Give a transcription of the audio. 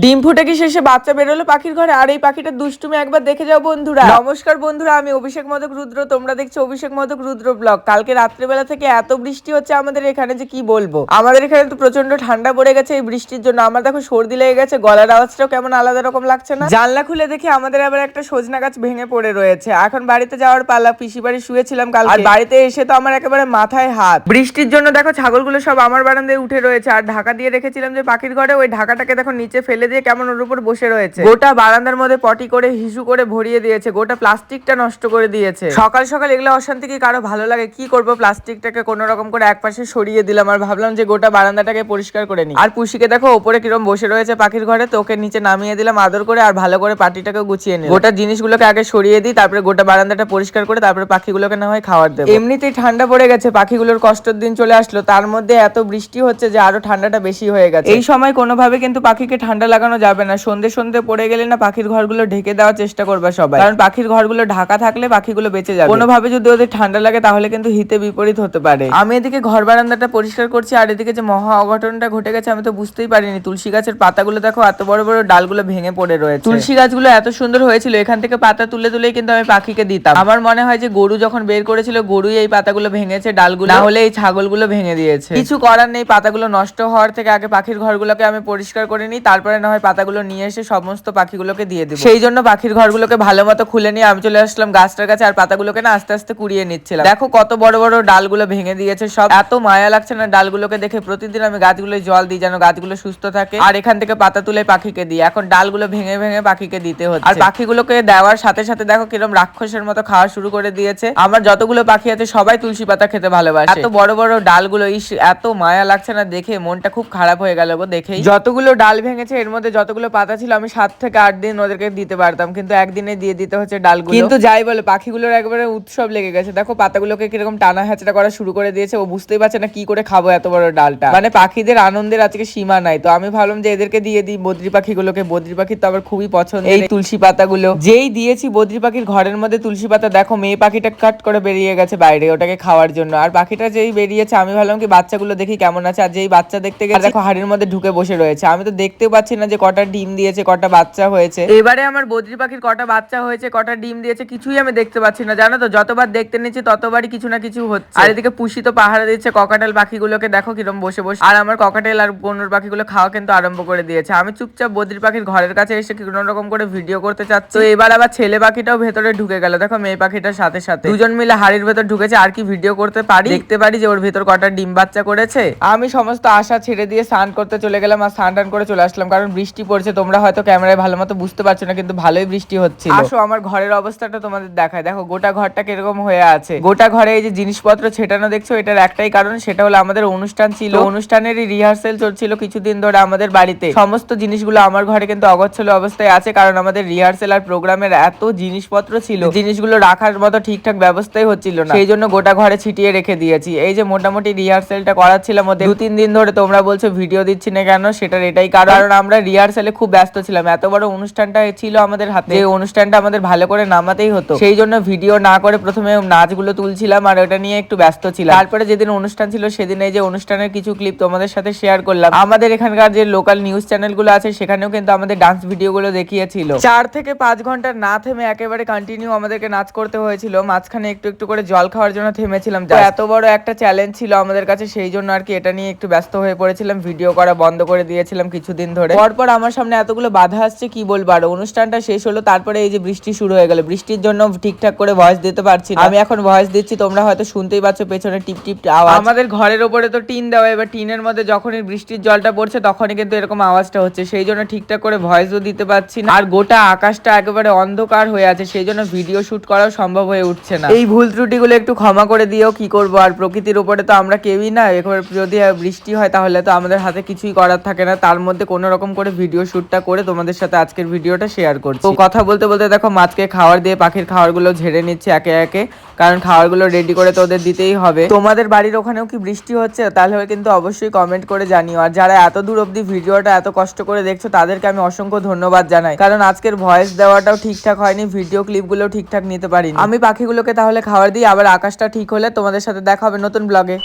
ডিম ফুটে কি শেষে বাচ্চা বেরোলো পাখির ঘরে? আর এই পাখিটা দুষ্টুমি একবার দেখে যাও বন্ধুরা। নমস্কার বন্ধুরা আমি অভিষেক মদক রুদ্র। তোমরা দেখছ অভিষেক মদক রুদ্র ব্লগ। কালকে রাত্রেবেলা থেকে এত বৃষ্টি হচ্ছে আমাদের এখানে যে কি বলব? আমাদের এখানে তো প্রচণ্ড ঠান্ডা পড়ে গেছে এই বৃষ্টির জন্য। আমার দেখো সর্দি লেগে গেছে গলার আওয়াজটাও কেমন আলাদা রকম লাগছে না? জানলা খুলে দেখি আমাদের আবার একটা সজনা গাছ ভেঙে পড়ে রয়েছে। এখন বাড়িতে যাওয়ার পালা পিসি বাড়ি শুয়েছিলাম কাল আর বাড়িতে এসে তো আমার একেবারে মাথায় হাত। বৃষ্টির জন্য দেখো ছাগলগুলো সব আমার বারান্দায় উঠে রয়েছে। আর ঢাকা দিয়ে রেখেছিলাম যে পাখির ঘরে ওই ঢাকাটাকে দেখো নিচে ফেলে দিয়ে কেমন ওর উপর বসে রয়েছে? গোটা বারান্দার মধ্যে পটি করে হিসু করে ভরিয়ে দিয়েছে গোটা প্লাস্টিকটা নষ্ট করে দিয়েছে। সকাল সকাল এগুলো অশান্তি কি কারও ভালো লাগে? কি করব প্লাস্টিকটাকে কোনো রকম করে একপাশে সরিয়ে দিলাম আর ভাবলাম যে গোটা বারান্দাটাকে পরিষ্কার করে নি আর পুষিকে দেখো ওপরে কিরম বসে রয়েছে পাখির ঘরে তো ওকে নিচে নামিয়ে দিলাম আদর করে আর ভালো করে পাটিটাকে গুছিয়ে নিই গোটা জিনিসগুলোকে আগে সরিয়ে দিই তারপরে গোটা বারান্দাটা পরিষ্কার করে তারপরে পাখিগুলোকে না হয় খাওয়ার দেবো। এমনিতেই ঠান্ডা পড়ে গেছে পাখিগুলোর কষ্টের দিন চলে আসলো তার মধ্যে এত বৃষ্টি হচ্ছে যে আরও ঠান্ডাটা বেশি হয়ে গেছে। এই সময় কোনোভাবে কিন্তু পাখিকে ঠান্ডা লাগানো যাবে না। সন্ধে সন্ধে পড়ে গেলে না পাখির ঘরগুলো ঢেকে দেওয়ার চেষ্টা করবে সবাই। কারণ পাখির ঘরগুলো ঢাকা থাকলে পাখিগুলো বেঁচে যাবে। কোনোভাবে যদি ওদের ঠান্ডা লাগে তাহলে কিন্তু হিতে বিপরীত হতে পারে। আমি এদিকে ঘর বারান্দাটা পরিষ্কার করছি আর এদিকে যে মহা অঘটনটা ঘটে গেছে আমি তো বুঝতেই পারিনি। তুলসী গাছের পাতাগুলো দেখো এত বড় বড় ডালগুলো ভেঙে পড়ে রয়েছে। তুলসী গাছগুলো এত সুন্দর হয়েছিল, এখান থেকে পাতা তুলে তুলেই কিন্তু আমি পাখিকে দিতাম। আমার মনে হয় যে গরু যখন বের করেছিল, গরুই এই পাতাগুলো ভেঙেছে, ডালগুলো। না হলে এই ছাগলগুলো ভেঙে দিয়েছে। কিছু করার নেই, পাতাগুলো নষ্ট হওয়ার থেকে আগে পাখির ঘরগুলোকে আমি পরিষ্কার করে নিই, তারপরে না হয় পাতাগুলো নিয়ে এসে সমস্ত পাখিগুলোকে দিয়ে দিব। সেই জন্য পাখির ঘরগুলোকে ভালো মতো খুলে নিয়ে আমি চলে আসলাম গাছটার কাছে আর পাতাগুলোকে না আস্তে আস্তে কুড়িয়ে নিচ্ছিলাম। দেখো কত বড় বড় ডালগুলো ভেঙে দিয়েছে, সব এত মায়া লাগছে না ডালগুলোকে দেখে প্রতিদিন আমি গাছগুলো জল দিই যেন গাছগুলো সুস্থ থাকে। আর এখান থেকে পাতা তুলে পাখিকে দিই। এখন ডালগুলো ভেঙে ভেঙে পাখিকে দিতে হচ্ছে। আর পাখিগুলোকে দেওয়ার সাথে সাথে দেখো কিরম রাক্ষসের মতো খাওয়া শুরু করে দিয়েছে। আমার যতগুলো পাখি আছে সবাই তুলসী পাতা খেতে ভালোবাসে। এত বড় বড় ডালগুলো, ইস, এত মায়া লাগছে না দেখে মনটা খুব খারাপ হয়ে গেল গো দেখেই। যতগুলো ডাল ভেঙেছে এর মধ্যে যতগুলো পাতা ছিল আমি সাত থেকে আট দিন ওদেরকে দিতে পারতাম। কিন্তু একদিনে দিয়ে দিতে হচ্ছে ডালগুলো। কিন্তু যাই বলে পাখিগুলোর একবারে উৎসব লেগে গেছে। দেখো পাতাগুলোকে কীরকম টানা হ্যাচড়া করা শুরু করে দিয়েছে। ও বুঝতেই পারছে না কি করে খাব এত বড় ডালটা। মানে পাখিদের আনন্দের আজকে সীমা নাই। তো আমি ভাবলাম যে এদেরকে দিয়ে দিই বদ্রি পাখিগুলোকে। বদ্রি পাখির তো আবার খুবই পছন্দ এই তুলসী পাতাগুলো। যেই দিয়েছি বদ্রি পাখির ঘরের মধ্যে তুলসী পাতা দেখো মেয়ে পাখিটা কাট করে বেরিয়ে গেছে বাইরে ওটাকে খাওয়ার জন্য। আর পাখিটা যেই বেরিয়েছে আমি ভাবলাম কি বাচ্চাগুলো দেখি কেমন আছে। আর যেই বাচ্চা দেখতে গেছে দেখো হাড়ির মধ্যে ঢুকে বসে রয়েছে। আমি তো দেখতেও পাচ্ছি না যে কটা ডিম দিয়েছে কটা বাচ্চা হয়েছে? এবারে আমার বদ্রি পাখির কটা বাচ্চা হয়েছে কটা ডিম দিয়েছে কিছুই আমি দেখতে পাচ্ছি না। জানো তো যতবার দেখতে নিচ্ছি ততবারই কিছু না কিছু হচ্ছে। আর এদিকে পুষি তো পাহারা দিচ্ছে ককাটেল পাখিগুলোকে দেখো কিরম বসে বসে। আর আমার ককাটেল আর বনুর পাখিগুলো খাওয়া কিন্তু আরম্ভ করে দিয়েছে। আমি চুপচাপ বদ্রি পাখির ঘরের কাছে এসে কোনো রকম করে ভিডিও করতে চাচ্ছি। তো এবার আবার ছেলে পাখিটাও ভেতরে ঢুকে গেল। দেখো মেয়ে পাখিটার সাথে সাথে। দুজন মিলে হাড়ির ভেতর ঢুকেছে আর কি ভিডিও করতে পারি? দেখতে পারি যে ওর ভেতর কটা ডিম বাচ্চা করেছে। আমি সমস্ত আশা ছেড়ে দিয়ে স্নান করতে চলে গেলাম আর স্নান টান করে চলে আসলাম। কারণ বৃষ্টি পড়ছে তোমরা হয়তো ক্যামেরায় ভালো মতো বুঝতে পারছ না কিন্তু ভালোই বৃষ্টি হচ্ছে আসো আমার ঘরের অবস্থাটা তোমাদের দেখায়। দেখো গোটা ঘরটা কীরকম হয়ে আছে। গোটা ঘরে এই যে জিনিসপত্র ছেটানো দেখছ এটার একটাই কারণ সেটা হলো আমাদের অনুষ্ঠান ছিল। অনুষ্ঠানেরই রিহার্সেল চলছিল কিছুদিন ধরে আমাদের বাড়িতে। সমস্ত জিনিসগুলো আমার ঘরে কিন্তু অগচ্ছল অবস্থায় আছে কারণ আমাদের রিহার্সেল আর প্রোগ্রামের এত জিনিসপত্র ছিল জিনিসগুলো রাখার মতো ঠিকঠাক ব্যবস্থাই হচ্ছিল না। সেই জন্য গোটা ঘরে ছিটিয়ে রেখে দিয়েছি। এই যে মোটামুটি রিহার্সেলটা করাচ্ছিলাম দু তিন দিন ধরে তোমরা বলছো ভিডিও দিচ্ছি না কেন সেটার এটাই কারণ। কারণ আমরা রিহার্সেলে খুব ব্যস্ত ছিলাম। এত বড় অনুষ্ঠানটা ছিল আমাদের হাতে। এই অনুষ্ঠানটা আমাদের ভালো করে নামাতেই হতো। সেই জন্য ভিডিও না করে প্রথমে নাচগুলো তুলছিলাম আর ওটা নিয়ে একটু ব্যস্ত ছিলাম। তারপরে যেদিন অনুষ্ঠান ছিল সেদিন এই যে অনুষ্ঠানের কিছু ক্লিপ তোমাদের সাথে শেয়ার করলাম। আমাদের এখানকার যে লোকাল নিউজ চ্যানেলগুলো আছে, সেখানেও কিন্তু আমাদের ডান্স ভিডিওগুলো দেখিয়েছিল। চার থেকে পাঁচ ঘণ্টা না থেমে একেবারে কন্টিনিউ আমাদেরকে নাচ করতে হয়েছিল। মাঝখানে একটু একটু করে জল খাওয়ার জন্য থেমেছিলাম। এত বড় একটা চ্যালেঞ্জ ছিল আমাদের কাছে, সেই জন্য আর কি এটা নিয়ে একটু ব্যস্ত হয়ে পড়েছিলাম। ভিডিও করা বন্ধ করে দিয়েছিলাম কিছুদিন ধরে। পরপর আমার সামনে এতগুলো বাধা আসছে কি বলব? আর অনুষ্ঠানটা শেষ হলো তারপরে এই যে বৃষ্টি শুরু হয়ে গেল। বৃষ্টির জন্য ঠিকঠাক করে ভয়েস দিতে পারছি না। আমি এখন ভয়েস দিচ্ছি তোমরা হয়তো শুনতেই পাচ্ছ পেছনে টিপ টিপ আওয়াজ। আমাদের ঘরের ওপরে তো টিন দেওয়া এবার টিনের মধ্যে যখনই বৃষ্টির জলটা পড়ছে তখনই কিন্তু এরকম আওয়াজটা হচ্ছে। সেই জন্য ঠিকঠাক করে ভয়েসও দিতে পারছি না। আর গোটা আকাশটা একেবারে অন্ধকার হয়ে আছে সেই জন্য ভিডিও শুট করাও সম্ভব হয়ে উঠছে না। এই ভুল ত্রুটিগুলো একটু ক্ষমা করে দিও কি করব? আর প্রকৃতির উপরে তো আমরা কেউই না এবার যদি বৃষ্টি হয় তাহলে তো আমাদের হাতে কিছুই করার থাকে না। তার মধ্যে কোনো রকম করে ভিডিও শুটটা করে তোমাদের সাথে আজকের ভিডিওটা শেয়ার করছি। তো কথা বলতে বলতে দেখো, মাছকে খাবার দিয়ে পাখির খাবারগুলো ঝেড়ে নিচ্ছে একে একে, কারণ খাবারগুলো রেডি করে তো ওদের দিতেই হবে। তোমাদের বাড়ির ওখানেও কি বৃষ্টি হচ্ছে? তাহলে কিন্তু অবশ্যই কমেন্ট করে জানিও। আর যারা এত দূর অব্দি ভিডিওটা এত কষ্ট করে দেখছ, তাদেরকে আমি অসংখ্য ধন্যবাদ জানাই। কারণ আজকের ভয়েস দেওয়াটাও ঠিকঠাক হয়নি ভিডিও ক্লিপগুলো ঠিকঠাক নিতে পারিনি। আমি পাখিগুলোকে তাহলে খাবার দিই, আবার আকাশটা ঠিক হলে তোমাদের সাথে দেখা হবে নতুন ব্লগে